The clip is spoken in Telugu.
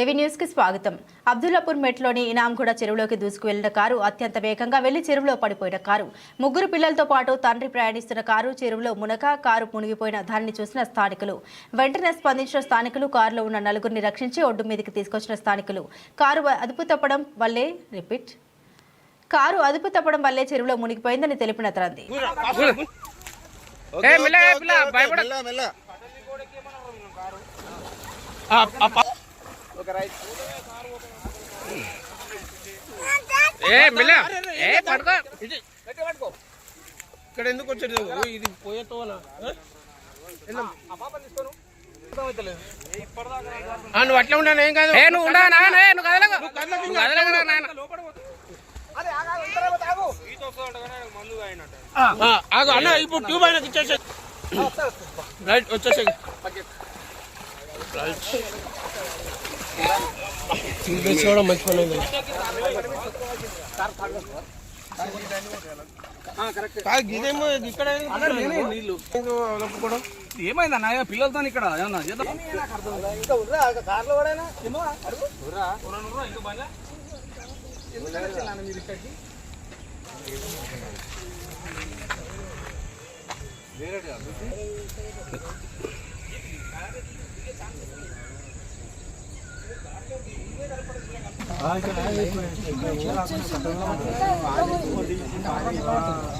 ఏవి న్యూస్కి స్వాగతం. అబ్దుల్లాపూర్ మెట్లోని ఇనాంగూడ చెరువులోకి దూసుకువెళ్ళిన కారు అత్యంత వేగంగా వెళ్ళి చెరువులో పడిపోయిన కారు. ముగ్గురు పిల్లలతో పాటు తండ్రి ప్రయాణిస్తున్న కారు చెరువులో మునక కారు మునిగిపోయిన దానిని చూసిన స్థానికులు. వెంటనే స్పందించిన స్థానికులు కారులో ఉన్న నలుగురిని రక్షించి ఒడ్డు మీదకి తీసుకొచ్చిన స్థానికులు. కారు అదుపు తప్పడం వల్లే రిపీట్ కారు అదుపు తప్పడం వల్లే చెరువులో మునిగిపోయిందని తెలిపిన తండ్రి ఏ మెల్ల ఏ పిల్ల భయపడ ఏ మెల్ల. ఏ పడుకో. ఇది. ఇక్కడ ఎందుకు వచ్చాడు ఓ, ఇది పోయేతోనా ఆ, నువ్వు అట్లా ఉన్నాను? ఏం కాదు. ఏ నువ్వు ఉండా? నాన్న ఏ, నువ్వు కదలకు. నువ్వు కదలకు రా నాన్న ఆ, ఆగు అన్న ఇప్పుడు ట్యూబ్ ఆయనకి ఇచ్చేసే. రైట్ వచ్చేసే. చూసి కూడా మంచి పని ఉంది ఇక్కడ పిల్లలతో ఇక్కడ ఏమన్నా చేద్దాం 来一个来一个每天那个什么都要来一个来一个